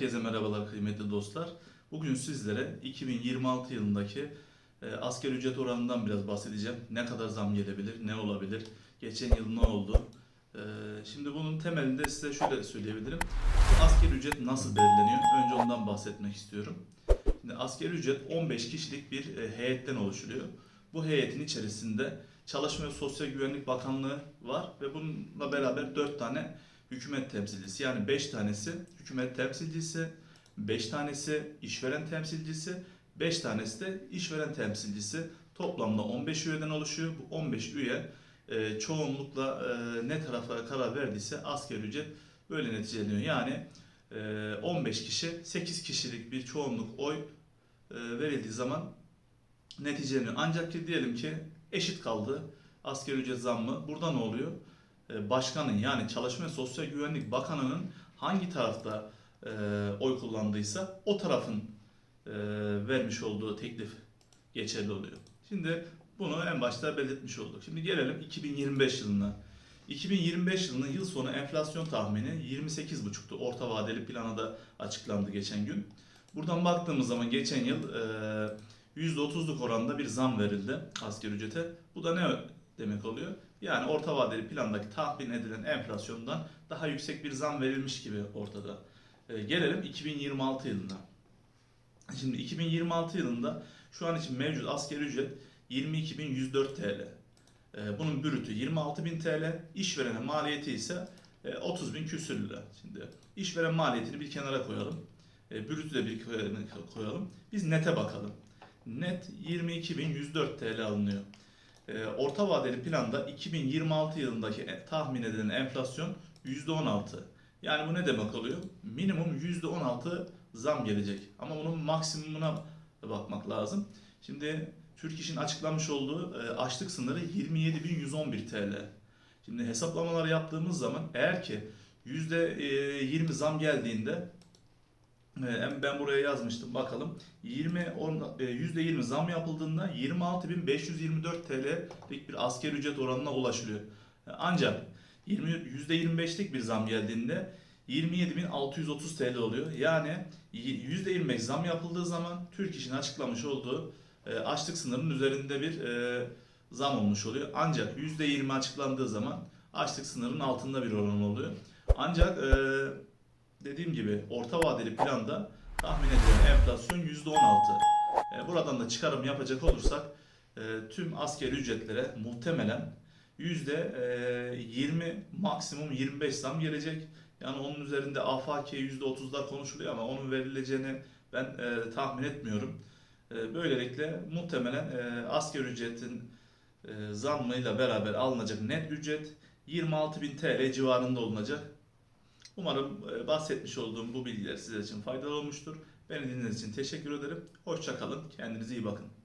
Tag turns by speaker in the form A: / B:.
A: Herkese merhabalar kıymetli dostlar. Bugün sizlere 2026 yılındaki e, asgari ücret oranından biraz bahsedeceğim. Ne kadar zam gelebilir, ne olabilir, geçen yıl ne oldu? E, şimdi bunun temelinde size şöyle söyleyebilirim. Asgari ücret nasıl belirleniyor? Önce ondan bahsetmek istiyorum. Şimdi asgari ücret 15 kişilik bir e, heyetten oluşuyor. Bu heyetin içerisinde Çalışma ve Sosyal Güvenlik Bakanlığı var ve bununla beraber 4 tane hükümet temsilcisi yani 5 tanesi hükümet temsilcisi, 5 tanesi işveren temsilcisi, 5 tanesi de işveren temsilcisi. Toplamda 15 üyeden oluşuyor. Bu 15 üye e, çoğunlukla e, ne tarafa karar verdiyse asgari ücret böyle neticeleniyor. Yani e, 15 kişi 8 kişilik bir çoğunluk oy e, verildiği zaman neticeleniyor. Ancak ki diyelim ki eşit kaldı asgari ücret zammı. Burada ne oluyor? E, başkanın yani Çalışma ve Sosyal Güvenlik Bakanı'nın hangi tarafta e, oy kullandıysa o tarafın e, vermiş olduğu teklif geçerli oluyor. Şimdi bunu en başta belirtmiş olduk. Şimdi gelelim 2025 yılına. 2025 yılının yıl sonu enflasyon tahmini 28,5'tu. Orta vadeli plana da açıklandı geçen gün. Buradan baktığımız zaman geçen yıl e, %30'luk oranda bir zam verildi asgari ücrete. Bu da ne demek oluyor? Yani orta vadeli plandaki tahmin edilen enflasyondan daha yüksek bir zam verilmiş gibi ortada. E, gelelim 2026 yılına. Şimdi 2026 yılında şu an için mevcut asgari ücret 22.104 TL. E, bunun bürütü 26.000 TL, işverene maliyeti ise e, 30.000 küsür lira. Şimdi işveren maliyetini bir kenara koyalım. E, bürütü de bir kenara koyalım. Biz nete bakalım. Net 22.104 TL alınıyor. E, orta vadeli planda 2026 yılındaki e- tahmin edilen enflasyon %16. Yani bu ne demek oluyor? Minimum %16 zam gelecek. Ama bunun maksimumuna bakmak lazım. Şimdi Türk İş'in açıklamış olduğu e, açlık sınırı 27.111 TL. Şimdi hesaplamalar yaptığımız zaman eğer ki %20 zam geldiğinde e, ben buraya yazmıştım bakalım 20 on- e, %20 zam yapıldığında 26.524 TL'lik bir asgari ücret oranına ulaşılıyor. E, Ancak 20 %25'lik bir zam geldiğinde 27.630 TL oluyor. Yani %25 zam yapıldığı zaman Türk İş'in açıklamış olduğu e, açlık sınırının üzerinde bir e, zam olmuş oluyor. Ancak %20 açıklandığı zaman açlık sınırının altında bir oran oluyor. Ancak dediğim gibi orta vadeli planda tahmin edilen enflasyon %16. E, buradan da çıkarım yapacak olursak e, tüm askeri ücretlere muhtemelen %20 maksimum 25 zam gelecek. Yani onun üzerinde afaki %30'lar konuşuluyor ama onun verileceğini ben e, tahmin etmiyorum. E, böylelikle muhtemelen e, asgari ücretin e, zammıyla beraber alınacak net ücret 26.000 TL civarında olunacak. Umarım e, bahsetmiş olduğum bu bilgiler sizler için faydalı olmuştur. Beni dinlediğiniz için teşekkür ederim. Hoşça kalın. Kendinize iyi bakın.